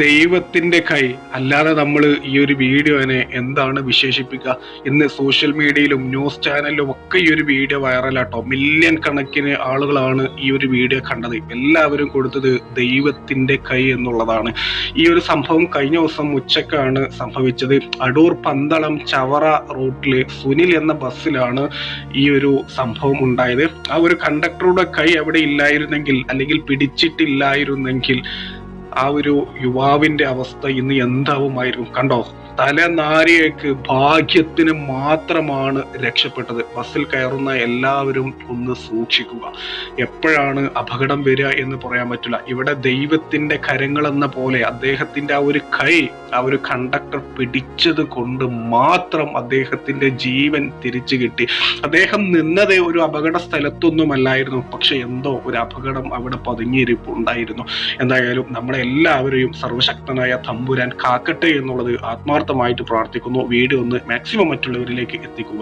ദൈവത്തിന്റെ കൈ അല്ലാതെ നമ്മൾ ഈ ഒരു വീഡിയോനെ എന്താണ് വിശേഷിപ്പിക്കുക ഇന്ന് സോഷ്യൽ മീഡിയയിലും ന്യൂസ് ചാനലിലും ഒക്കെ ഈ ഒരു വീഡിയോ വൈറലാട്ടോ മില്യൺ കണക്കിന് ആളുകളാണ് ഈ ഒരു വീഡിയോ കണ്ടത്. എല്ലാവരും കൊടുത്തത് ദൈവത്തിന്റെ കൈ എന്നുള്ളതാണ്. ഈ ഒരു സംഭവം കഴിഞ്ഞ ദിവസം ഉച്ചക്കാണ് സംഭവിച്ചത്. അടൂർ പന്തളം ചവറ റൂട്ടിൽ സുനിൽ എന്ന ബസ്സിലാണ് ഈ ഒരു സംഭവം ഉണ്ടായത്. ആ ഒരു കണ്ടക്ടറുടെ കൈ അവിടെ ഇല്ലായിരുന്നെങ്കിൽ അല്ലെങ്കിൽ പിടിച്ചിട്ടില്ലായിരുന്നെങ്കിൽ ആ ഒരു യുവാവിന്റെ അവസ്ഥ ഇന്ന് എന്താവുമായിരുന്നു കണ്ടോ? തലനാരിയേക്ക് ഭാഗ്യത്തിന് മാത്രമാണ് രക്ഷപ്പെട്ടത്. ബസ്സിൽ കയറുന്ന എല്ലാവരും ഒന്ന് സൂക്ഷിക്കുക. എപ്പോഴാണ് അപകടം വരിക എന്ന് പറയാൻ പറ്റില്ല. ഇവിടെ ദൈവത്തിന്റെ കരങ്ങൾ എന്ന പോലെ അദ്ദേഹത്തിന്റെ ആ ഒരു കൈ ആ ഒരു കണ്ടക്ടർ പിടിച്ചത് കൊണ്ട് മാത്രം അദ്ദേഹത്തിന്റെ ജീവൻ തിരിച്ചു കിട്ടി. അദ്ദേഹം നിന്നത് ഒരു അപകട സ്ഥലത്തൊന്നുമല്ലായിരുന്നു. പക്ഷെ എന്തോ ഒരു അപകടം അവിടെ പതുങ്ങിയിരിപ്പുണ്ടായിരുന്നു. എന്തായാലും നമ്മളെ എല്ലാവരെയും സർവശക്തനായ തമ്പുരാൻ കാക്കട്ടെ എന്നുള്ളത് ആത്മാർത്ഥമായിട്ട് പ്രാർത്ഥിക്കുന്നു. വീഡിയോ ഒന്ന് മാക്സിമം മറ്റുള്ളവരിലേക്ക് എത്തിക്കുക